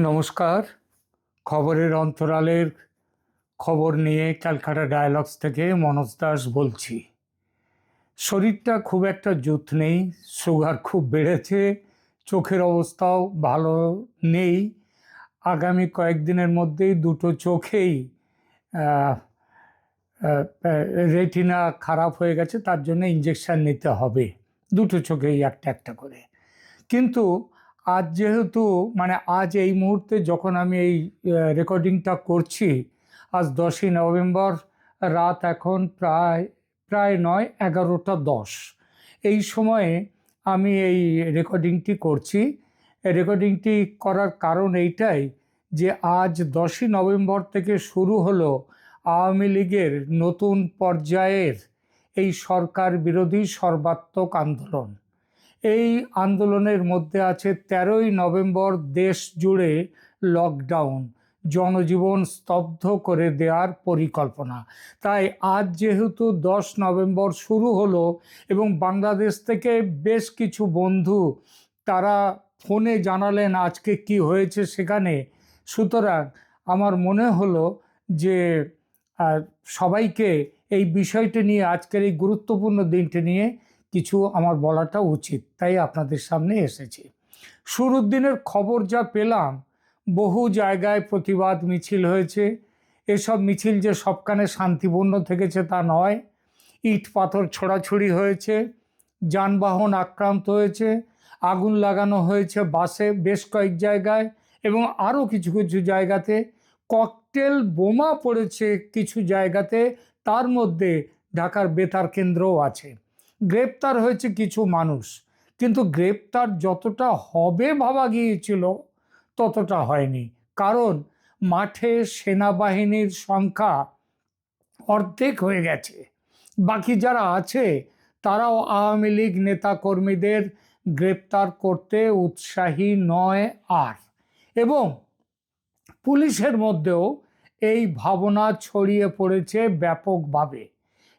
নমস্কার। খবরের অন্তরালের খবর নিয়ে ক্যালকাটা ডায়ালগস থেকে মনোজ দাস বলছি। শরীরটা খুব একটা জুত নেই, সুগার খুব বেড়েছে, চোখের অবস্থাও ভালো নেই। আগামী কয়েকদিনের মধ্যেই দুটো চোখেই রেটিনা খারাপ হয়ে গেছে, তার জন্য ইঞ্জেকশান নিতে হবে। দুটো চোখেই একটা একটা করে। কিন্তু আজ যেহেতু মানে আজ এই মুহূর্তে যখন আমি এই রেকর্ডিংটা করছি, আজ দশই নভেম্বর, রাত এখন প্রায় প্রায় নয়, এগারোটা দশ। এই সময়ে আমি এই রেকর্ডিংটি করছি। রেকর্ডিংটি করার কারণ এইটাই যে আজ দশই নভেম্বর থেকে শুরু হলো আওয়ামী লীগের নতুন পর্যায়ের এই সরকার বিরোধী সর্বাত্মক আন্দোলন। এই আন্দোলনের মধ্যে আছে তেরোই নভেম্বর দেশ জুড়ে লকডাউন জনজীবন স্তব্ধ করে দেওয়ার পরিকল্পনা। তাই আজ যেহেতু দশ নভেম্বর শুরু হলো এবং বাংলাদেশ থেকে বেশ কিছু বন্ধু তারা ফোনে জানালেন আজকে কি হয়েছে সেখানে, সুতরাং আমার মনে হলো যে সবাইকে এই বিষয়টি নিয়ে আজকের এই গুরুত্বপূর্ণ দিনটি নিয়ে কিছু আমার বলাটা উচিত, তাই আপনাদের সামনে এসেছি। শুরুর দিনের খবর যা পেলাম, বহু জায়গায় প্রতিবাদ মিছিল হয়েছে। এসব মিছিল যে সবখানে শান্তিপূর্ণ থেকেছে তা নয়। ইট পাথর ছোড়াছুড়ি হয়েছে, যানবাহন আক্রান্ত হয়েছে, আগুন লাগানো হয়েছে বাসে বেশ কয়েক জায়গায় এবং আরও কিছু কিছু জায়গাতে ককটেল বোমা পড়েছে কিছু জায়গাতে, তার মধ্যে ঢাকার বেতার কেন্দ্রও আছে। গ্রেপ্তার হয়েছে কিছু মানুষ। কিন্তু গ্রেপ্তার যতটা হবে ভাবা গিয়েছিল, ততটা হয়নি। কারণ মাঠে সেনাবাহিনীর সংখ্যা অর্ধেক হয়ে গেছে। বাকি যারা আছে, তারাও আওয়ামী লীগ নেতাকর্মীদের গ্রেপ্তার করতে উৎসাহী নয় আর। এবং পুলিশের মধ্যেও এই ভাবনা ছড়িয়ে পড়েছে ব্যাপকভাবে।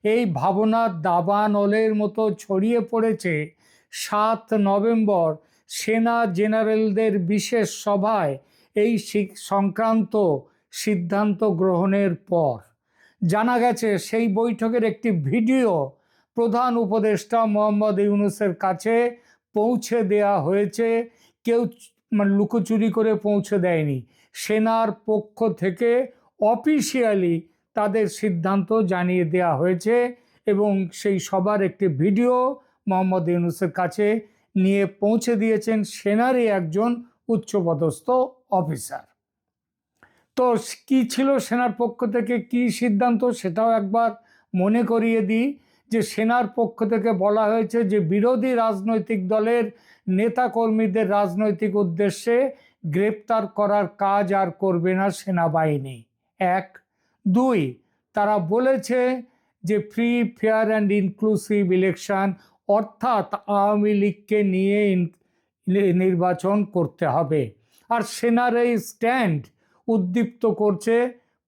এই ভাবনা দাবানলের মতো ছড়িয়ে পড়েছে। সাত নভেম্বর সেনা জেনারেলদের বিশেষ সভায় এই সংক্রান্ত সিদ্ধান্ত গ্রহণের পর জানা গেছে, সেই বৈঠকের একটি ভিডিও প্রধান উপদেষ্টা মোহাম্মদ ইউনুসের কাছে পৌঁছে দেয়া হয়েছে। কেউ মানে লুকোচুরি করে পৌঁছে দেয়নি। সেনার পক্ষ থেকে অফিসিয়ালি তাদের সিদ্ধান্ত জানিয়ে দেওয়া হয়েছে এবং সেই সবার একটি ভিডিও মোহাম্মদ ইউনুসের কাছে নিয়ে পৌঁছে দিয়েছেন সেনারই একজন উচ্চপদস্থ অফিসার। তো কি ছিল সেনার পক্ষ থেকে কি সিদ্ধান্ত সেটাও একবার মনে করিয়ে দিই যে সেনার পক্ষ থেকে বলা হয়েছে যে বিরোধী রাজনৈতিক দলের নেতাকর্মীদের রাজনৈতিক উদ্দেশ্যে গ্রেপ্তার করার কাজ আর করবে না সেনাবাহিনী। এক দুই, তারা বলেছে যে free fair and inclusive election অর্থাৎ আওয়ামী লীগকে নিয়ে নির্বাচন করতে হবে। আর সেনার এই স্ট্যান্ড উদ্দীপ্ত করছে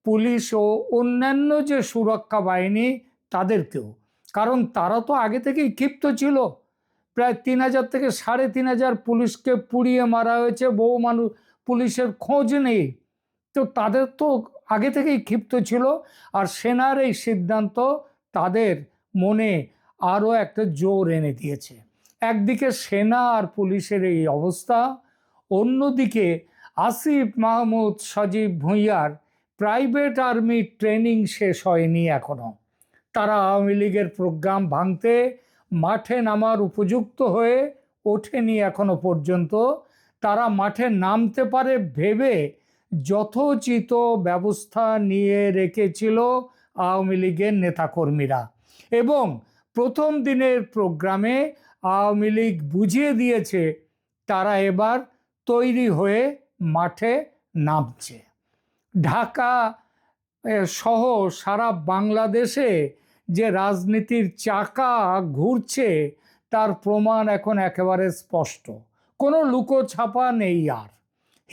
পুলিশ ও অন্যান্য যে সুরক্ষা বাহিনী, তাদেরকেও। কারণ তারা তো আগে থেকেই ক্ষিপ্ত ছিল। প্রায় তিন হাজার থেকে সাড়ে তিন হাজার পুলিশকে পুড়িয়ে মারা হয়েছে, বহু মানুষ, পুলিশের খোঁজ নেই। তো তাদের তো আগে থেকেই ক্ষিপ্ত ছিল আর সেনার এই সিদ্ধান্ত তাদের মনে আরও একটা জোর এনে দিয়েছে। একদিকে সেনা আর পুলিশের এই অবস্থা, অন্যদিকে আসিফ মাহমুদ, সজীব ভুঁইয়ার প্রাইভেট আর্মি ট্রেনিং শেষ হয়নি এখনও তারা আওয়ামী লীগের প্রোগ্রাম ভাঙতে মাঠে নামার উপযুক্ত হয়ে ওঠেনি এখনও পর্যন্ত। তারা মাঠে নামতে পারে ভেবে যথোচিত ব্যবস্থা নিয়ে রেখেছিল আওয়ামী লীগের নেতাকর্মীরা। এবং প্রথম দিনের প্রোগ্রামে আওয়ামী লীগ বুঝিয়ে দিয়েছে, তারা এবার তৈরি হয়ে মাঠে নামছে। ঢাকা সহ সারা বাংলাদেশে যে রাজনীতির চাকা ঘুরছে, তার প্রমাণ এখন একেবারে স্পষ্ট। কোনো লুকোছাপা নেই আর।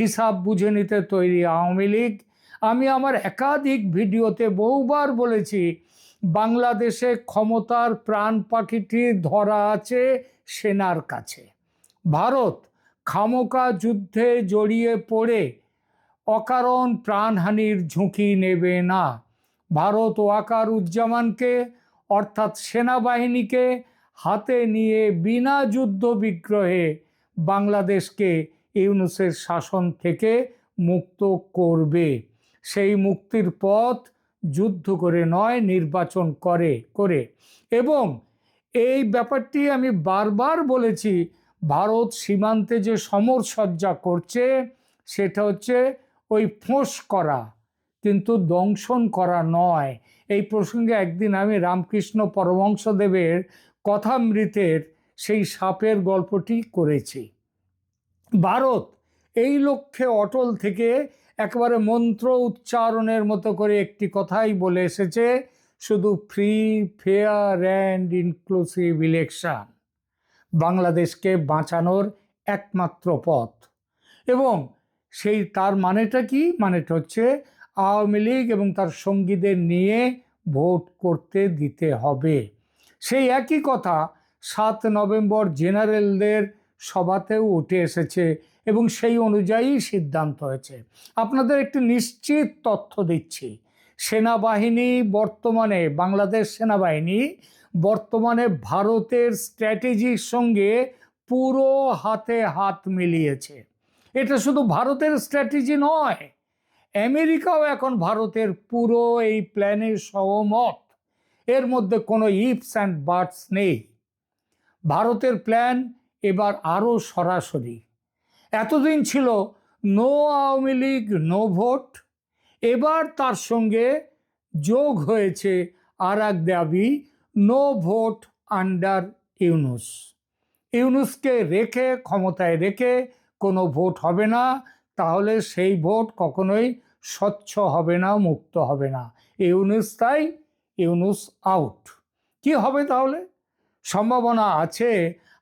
হিসাব বুঝে নিতে তৈরি আওয়ামী লীগ। আমি আমার একাধিক ভিডিওতে বহুবার বলেছি, বাংলাদেশে ক্ষমতার প্রাণ পাখিটি ধরা আছে সেনার কাছে। ভারত খামোকা যুদ্ধে জড়িয়ে পড়ে, অকারণ প্রাণহানির ঝুঁকি নেবে না। ভারত ওয়াকার উজ্জামানকে অর্থাৎ সেনাবাহিনীকে, হাতে নিয়ে বিনা যুদ্ধ বিগ্রহে বাংলাদেশকে ইউনুসের শাসন থেকে মুক্ত করবে। সেই মুক্তির পথ যুদ্ধ করে নয়, নির্বাচন করে করে। এবং এই ব্যাপারটি আমি বারবার বলেছি, ভারত সীমান্তে যে সমরসজ্জা করছে, সেটা হচ্ছে ওই ফোঁস করা, কিন্তু দংশন করা নয়। এই প্রসঙ্গে একদিন আমি রামকৃষ্ণ পরমংশদেবের কথামৃতের সেই সাপের গল্পটি করেছি। ভারত এই লক্ষ্যে অটল থেকে একবারে মন্ত্র উচ্চারণের মতো করে একটি কথাই বলে এসেছে, শুধু free fair and inclusive election বাংলাদেশকে বাঁচানোর একমাত্র পথ। এবং সেই তার মানেটা কি? মানেটা হচ্ছে আওয়ামী লীগ এবং তার সঙ্গীদের নিয়ে ভোট করতে দিতে হবে। সেই একই কথা সাত নভেম্বর জেনারেলদের সভাতেও উঠে এসেছে এবং সেই অনুযায়ী সিদ্ধান্ত হয়েছে। আপনাদের একটি নিশ্চিত তথ্য দিচ্ছি। সেনাবাহিনী বর্তমানে, বাংলাদেশ সেনাবাহিনী বর্তমানে ভারতের স্ট্র্যাটেজির সঙ্গে পুরো হাতে হাত মিলিয়েছে। এটা শুধু ভারতের স্ট্র্যাটেজি নয়, আমেরিকাও এখন ভারতের পুরো এই প্ল্যানের সহমত। এর মধ্যে কোনো ইফস অ্যান্ড বার্ডস নেই। ভারতের প্ল্যান এবার আরও সরাসরি। এতদিন ছিল no Awami League no vote এবার তার সঙ্গে যোগ হয়েছে আর এক দাবি নো ভোট আন্ডার ইউনুস ইউনুসকে রেখে, ক্ষমতায় রেখে কোনো ভোট হবে না, তাহলে সেই ভোট কখনোই স্বচ্ছ হবে না, মুক্ত হবে না। ইউনুস তাই, ইউনুস আউট কি হবে তাহলে? সম্ভাবনা আছে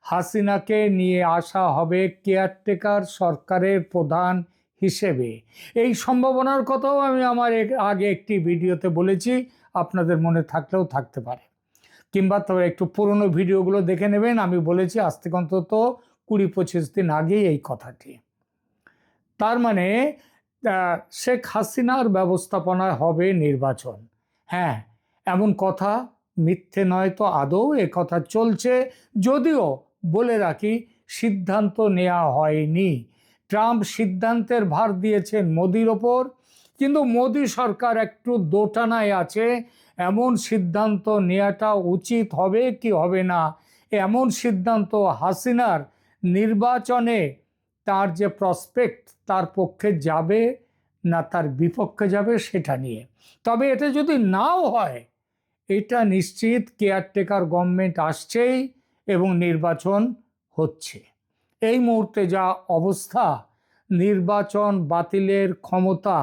হাসিনাকে নিয়ে আসা হবে কেয়ারটেকার সরকারের প্রধান হিসেবে। এই সম্ভাবনার কথাও আমি আমার আগে একটি ভিডিওতে বলেছি, আপনাদের মনে থাকলেও থাকতে পারে। কিংবা তবে একটু পুরনো ভিডিওগুলো দেখে নেবেন, আমি বলেছি আজ থেকে অন্তত কুড়ি পঁচিশ দিন আগেই এই কথাটি। তার মানে শেখ হাসিনার ব্যবস্থাপনায় হবে নির্বাচন। হ্যাঁ এমন কথা, মিথ্যে নয় তো আদৌ, এ কথা চলছে, যদিও বলে রাখি, সিদ্ধান্ত নেওয়া হয়নি। ট্রাম্প সিদ্ধান্তের ভার দিয়েছেন মোদির ওপর, কিন্তু মোদি সরকার একটু দোটানায় আছে। এমন সিদ্ধান্ত নেওয়াটা উচিত হবে কি হবে না? এমন সিদ্ধান্ত হাসিনার নির্বাচনে তার যে প্রসপেক্ট তার পক্ষে যাবে না তার বিপক্ষে যাবে সেটা নিয়ে। তবে এটা যদি নাও হয়, এটা নিশ্চিত কেয়ারটেকার গভর্নমেন্ট আসছেই। এবং নির্বাচন হচ্ছে। এই মুহূর্তে যা অবস্থা, নির্বাচন বাতিলের ক্ষমতা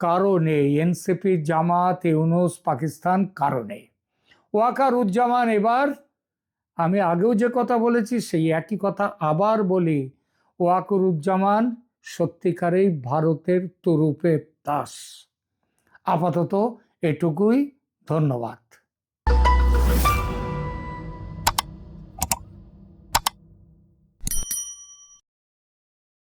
কারণে এনসিপি, জামাত, ইউনুস, পাকিস্তান কারণে ওয়াকার উজ্জামান এবার আমি আগেও যে কথা বলেছি, সেই একই কথা আবার বলি, ওয়াকুরুজ্জামান সত্যিকারেই ভারতের তরুপের দাস। আপাতত এটুকুই ধন্যবাদ।